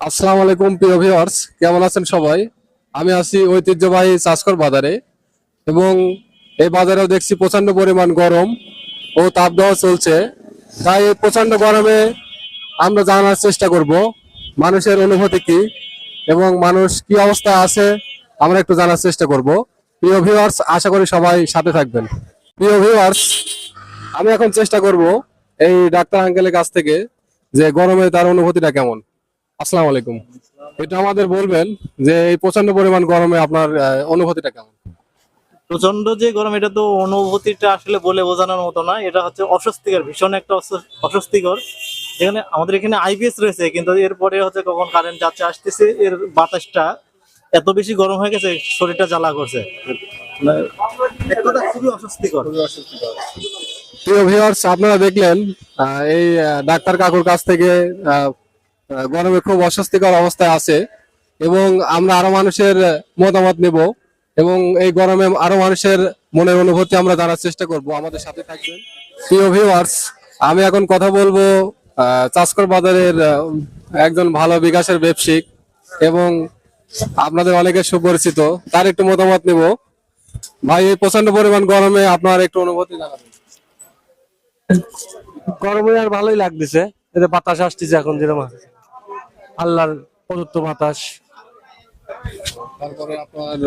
আসসালামু আলাইকুম, প্রিয় ভিউয়ার্স কেমন আছেন সবাই? আমি আছি ঐতিহ্যবাহী চাষকর বাজারে এবং এই বাজারেও দেখছি প্রচণ্ড পরিমাণ গরম ও তাপদাহ চলছে। তাই এই প্রচণ্ড গরমে আমরা জানার চেষ্টা করব, মানুষের অনুভূতি কি এবং মানুষ কি অবস্থায় আছে, আমরা একটু জানার চেষ্টা করব। প্রিয় ভিউয়ার্স আশা করি সবাই সাথে থাকবেন। প্রিয় ভিউয়ার্স আমি এখন চেষ্টা করব এই ডাক্তার আঙ্কেলের কাছ থেকে যে গরমে তার অনুভূতিটা কেমন। আসসালামু আলাইকুম। এটা আমাদের বলবেন যে এই প্রচণ্ড পরিমাণ গরমে আপনার অনুভূতিটা কেমন? প্রচণ্ড যে গরম এটা তো অনুভূতিটা আসলে বলে বোঝানোর মতো না। এটা হচ্ছে অস্বস্তিকর ভীষণ একটা অস্বস্তিকর। এখানে আমাদের এখানে আইপিএস রয়েছে কিন্তু এরপরে হচ্ছে কখন কারেন্ট যাচ্ছে আসতেছে এর বাতাসটা এত বেশি গরম হয়ে গেছে শরীরটা জ্বালা করছে। খুবই অস্বস্তিকর। প্রিয় ভিউয়ার্স আপনারা দেখলেন এই ডাক্তার কাকুর কাছ থেকে গরমে খুব অস্বস্তিকর অবস্থায় আছে এবং আমরা আরও মানুষের মতামত নেব এবং এই গরমে আরও মানুষের মনের অনুভূতি আমরা জানার চেষ্টা করব। আমাদের সাথে থাকবেন। প্রিয় ভিউয়ার্স আমি এখন কথা বলব চাষকর বাজারের একজন ভালো বিকাশের ব্যবসায়িক এবং আপনাদের অনেকের সুপরিচিত, তার একটু মতামত নেব। ভাই, এই প্রচণ্ড পরিমাণ গরমে আপনার একটু অনুভূতি জানাবেন। গরমে আর ভালোই লাগতেছে এতে বাতাস আসতেছে এখন যেরকম। আল্লাহর প্রদত্ত বাতাস। তারপরে আপনার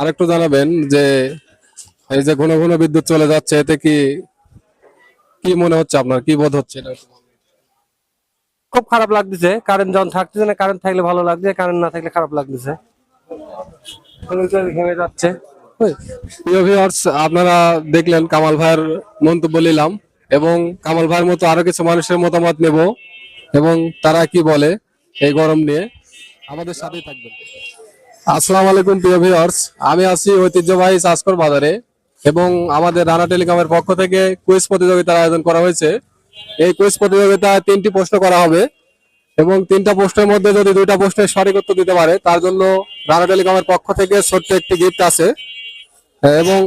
আরেকটু জানাবেন যে এই যে ঘন ঘন বিদ্যুৎ চলে যাচ্ছে এতে কি কি মনে হচ্ছে আপনার? কি বোধ হচ্ছে এটা খুব খারাপ লাগতেছে কারেন্ট যখন থাকতেছে না কারেন্ট থাকলে ভালো লাগছে কারেন্ট না থাকলে খারাপ লাগতেছে। ঘেমে যাচ্ছে। আপনারা দেখলেন কামাল ভাইয়ের মন্তব্য নিলাম এবং কামাল ভাইয়ের মতো আরও কিছু মানুষের মতামত নেব এবং তারা কি বলে? এই গরম নিয়ে আমাদের সাথেই থাকবেন। আসসালামু আলাইকুম প্রিয় ভিউয়ার্স আমি আছি ঐতিহ্যবাহী চাষকর বাজারে এবং আমাদের রানা টেলিকমের পক্ষ থেকে কুইজ প্রতিযোগিতার আয়োজন করা হয়েছে। এই কুইজ প্রতিযোগিতায় তিনটি প্রশ্ন করা হবে এবং তিনটা প্রশ্নের মধ্যে যদি দুইটা প্রশ্নের সঠিক উত্তর দিতে পারে, তার জন্য রানা টেলিকমের পক্ষ থেকে ছোট্ট একটি গিফট আছে। এবং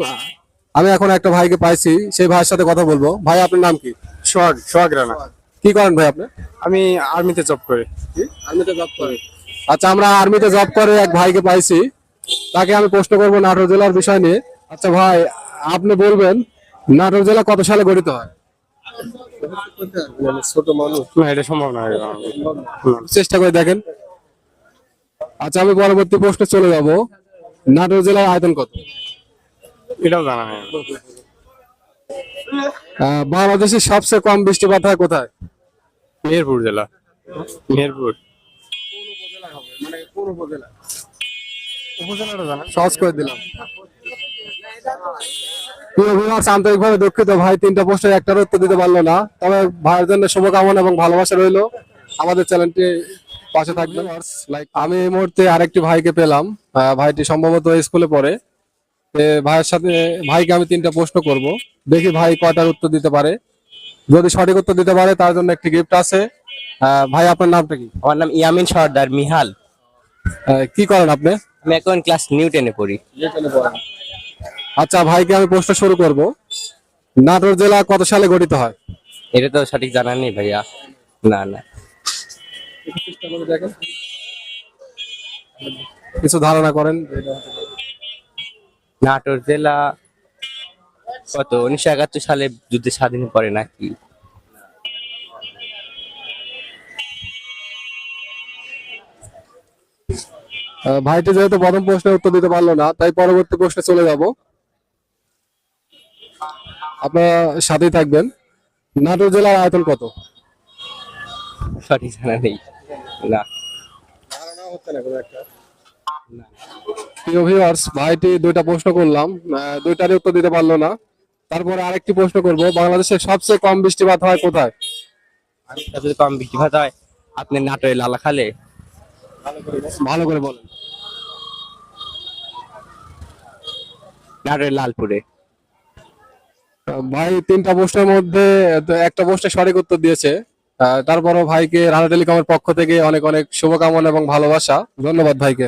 আমি এখন একটা ভাইকে পাইছি, সেই ভাইয়ের সাথে কথা বলব। ভাই, আপনার নাম কি? সোহাগ সোহাগ রানা। কি করেন ভাই আপনি? আমি আর্মিতে জব করি। আর্মিতে জব করে আচ্ছা আমরা আর্মিতে জব করে এক ভাইকে পাইছি। তাকে আমি প্রশ্ন করব নাটোর জেলার বিষয় নিয়ে। আচ্ছা ভাই আপনি বলবেন নাটোর জেলা কত সালে গঠিত হয়? ছোট মানুষ। না এটা সম্ভব না। চেষ্টা করে দেখেন। আচ্ছা আমি পরবর্তী প্রশ্নে চলে যাব। নাটোর জেলার আয়তন কত? এটাও জানা নেই। আহ, বাংলাদেশের সবচেয়ে কম বৃষ্টিপাত হয় কোথায়? মেহেরপুর জেলা। মেহেরপুর আন্তরিকভাবে ভাই উত্তর দিতে পারল না। তবে ভাইয়ের জন্য শুভকামনা এবং ভালোবাসা আমাদের চ্যানেলটি পাশে আমি এই মুহূর্তে আরেকটি ভাইকে পেলাম। ভাইটি সম্ভবত স্কুলে পড়ে। ভাইয়ের সাথে, ভাইকে আমি তিনটা প্রশ্ন করব। দেখি ভাই কয়টার উত্তর দিতে পারে। যদি সঠিক উত্তর দিতে পারে তার জন্য একটি গিফট আছে। ভাই আপনার নামটা কি? আমার নাম ইয়ামিন সর্দার মিহাল। কি করেন আপনি? আমি এখন ক্লাস নিউ টেনে পড়ি। আচ্ছা ভাইকে আমি প্রশ্ন শুরু করব। নাটোর জেলা কত সালে গঠিত হয়? এটা তো সঠিক জানা নেই ভাইয়া। না না। কিছু ধারণা করেন। নাটোর জেলা কত? উনিশশো একাত্তর সালে যুদ্ধে স্বাধীন করে নাকি? ভাইটি যেহেতু প্রথম প্রশ্নের উত্তর দিতে পারল না তাই পরবর্তী প্রশ্নে চলে যাব। আপনারা সাথেই থাকবেন। নাটোর জেলার আয়তন কত? সঠিক জানা নেই। না। প্রিয় ভিউয়ার্স ভাইটি দুইটা প্রশ্ন করলাম। দুইটারই উত্তর দিতে পারল না। তারপরে আরেকটি প্রশ্ন করব বাংলাদেশের সবচেয়ে কম বৃষ্টিপাত হয় কোথায়? সবচেয়ে কম বৃষ্টিপাত হয় আপনি নাটোরে লালা খালে। ভালো করে বলেন। নাটোরে লালপুরে। ভাই তিনটা প্রশ্নের মধ্যে একটা প্রশ্নের সঠিক উত্তর দিয়েছে। তারপরও ভাইকে রানা টেলিকমের পক্ষ থেকে অনেক অনেক শুভকামনা এবং ভালোবাসা। ধন্যবাদ ভাইকে।